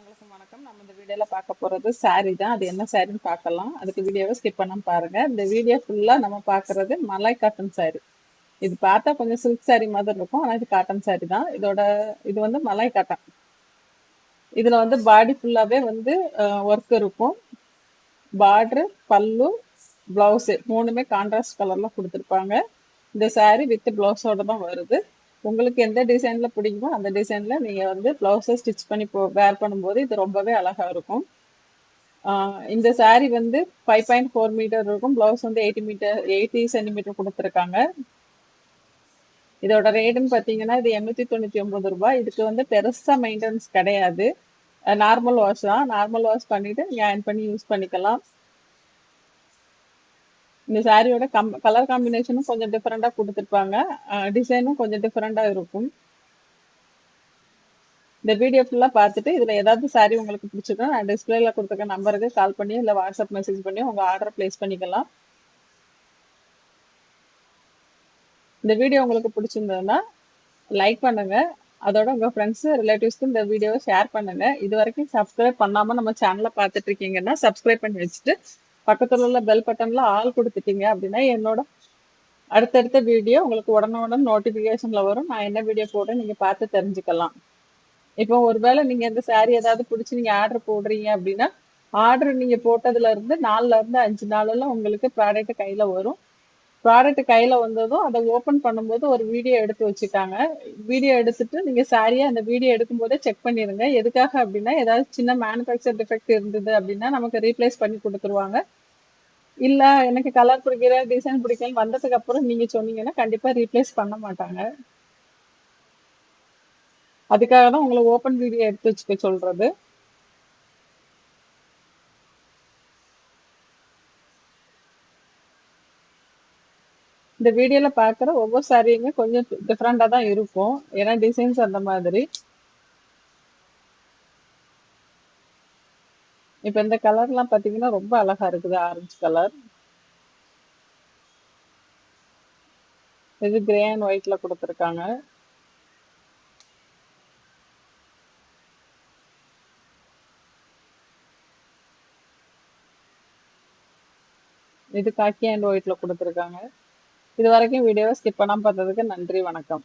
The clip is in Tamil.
அனைவருக்கும் வணக்கம். நம்ம இந்த வீடியோல பார்க்க போறது saree தான். அது என்ன சாரின்னு பார்க்கலாம். அதுக்கு வீடியோவை ஸ்கிப் பண்ண பாருங்க. இந்த வீடியோ ஃபுல்லா நம்ம பார்க்கறது மலாய் காட்டன் saree. இது பார்த்தா கொஞ்சம் சில்க் saree மாதிரி இருக்கும். ஆனா இது காட்டன் saree தான். இதோட இது வந்து மலாய் காட்டன் இதுல வந்து பாடி ஃபுல்லாவே வந்து ஒர்க் இருக்கும். பார்ட்ரு பல்லு பிளவுஸ் மூணுமே கான்ட்ராஸ்ட் கலர்ல கொடுத்துருப்பாங்க. இந்த saree வித் பிளவுஸோட தான் வருது. உங்களுக்கு எந்த டிசைன்ல பிடிக்குமோ அந்த டிசைன்ல நீங்க வந்து பிளவுஸை ஸ்டிச் பண்ணி போ வேர் பண்ணும்போது இது ரொம்பவே அழகா இருக்கும். இந்த saree வந்து ஃபைவ் பாயிண்ட் ஃபோர் மீட்டர் இருக்கும். பிளவுஸ் வந்து எயிட்டி மீட்டர் எயிட்டி சென்டிமீட்டர் கொடுத்துருக்காங்க. இதோட ரேட்டுன்னு பார்த்தீங்கன்னா இது எண்ணூத்தி தொண்ணூத்தி ஒன்பது ரூபாய். இதுக்கு வந்து பெருசா மெயின்டெனன்ஸ் கிடையாது. நார்மல் வாஷ் தான். நார்மல் வாஷ் பண்ணிட்டு நீங்க அயன் பண்ணி யூஸ் பண்ணிக்கலாம். இந்த சாரியோட கம் கலர் காம்பினேஷனும் கொஞ்சம் டிஃப்ரெண்டாக கொடுத்துருப்பாங்க. டிசைனும் கொஞ்சம் டிஃப்ரெண்டாக இருக்கும். இந்த வீடியோ ஃபுல்லாக பார்த்துட்டு இதில் ஏதாவது சாரி உங்களுக்கு பிடிச்சிருக்கோம் நான் டிஸ்பிளேல கொடுத்துருக்க நம்பருக்கு கால் பண்ணி இல்லை வாட்ஸ்அப் மெசேஜ் பண்ணி உங்கள் ஆர்டர் ப்ளேஸ் பண்ணிக்கலாம். இந்த வீடியோ உங்களுக்கு பிடிச்சிருந்ததுன்னா லைக் பண்ணுங்க. அதோட உங்கள் ஃப்ரெண்ட்ஸ் ரிலேட்டிவ்ஸ்க்கு இந்த வீடியோவை ஷேர் பண்ணுங்க. இது வரைக்கும் சப்ஸ்கிரைப் பண்ணாமல் நம்ம சேனலை பார்த்துட்டு இருக்கீங்கன்னா சப்ஸ்கிரைப் பண்ணி வச்சுட்டு பக்கத்துல உள்ள பெல் பட்டன்ல ஆள் கொடுத்துட்டீங்க அப்படின்னா என்னோட அடுத்தடுத்த வீடியோ உங்களுக்கு உடனுடன் நோட்டிபிகேஷன்ல வரும். நான் என்ன வீடியோ போடுறேன் நீங்க பார்த்து தெரிஞ்சுக்கலாம். இப்போ ஒருவேளை நீங்க இந்த saree ஏதாவது பிடிச்சி நீங்க ஆர்டர் போடுறீங்க அப்படின்னா ஆர்டர் நீங்க போட்டதுல இருந்து நாலுல இருந்து அஞ்சு நாள்ல உங்களுக்கு ப்ராடக்ட் கையில வரும். ப்ராடக்ட் கையில வந்ததும் அதை ஓபன் பண்ணும்போது ஒரு வீடியோ எடுத்து வச்சுட்டாங்க. வீடியோ எடுத்துட்டு நீங்க சாரியை அந்த வீடியோ எடுக்கும் போதே செக் பண்ணிருங்க. எதுக்காக அப்படின்னா ஏதாவது சின்ன மேனுஃபேக்சர் டிஃபெக்ட் இருந்தது அப்படின்னா நமக்கு ரீப்ளேஸ் பண்ணி கொடுத்துருவாங்க. இல்ல எனக்கு கலர் பிடிக்கிற டிசைன் பிடிக்கல வந்ததுக்கு அப்புறம் நீங்க சொன்னீங்கன்னா கண்டிப்பா ரீப்ளேஸ் பண்ண மாட்டாங்க. அதுக்காக தான் உங்களை ஓப்பன் வீடியோ எடுத்து வச்சுக்க சொல்றது. இந்த வீடியோல பாக்குற ஒவ்வொரு சாரியுமே கொஞ்சம் டிஃப்ரெண்டா தான் இருக்கும். ஏன்னா டிசைன்ஸ் அந்த மாதிரி. இப்ப இந்த கலர்லாம் பாத்தீங்கன்னா ரொம்ப அழகா இருக்குது. ஆரஞ்சு கலர் இது கிரே அண்ட் ஒயிட்ல கொடுத்துருக்காங்க. இது காக்கி அண்ட் ஒயிட்ல கொடுத்துருக்காங்க. இது வரைக்கும் வீடியோவை ஸ்கிப் பண்ணாமல் பார்த்ததுக்கு நன்றி வணக்கம்.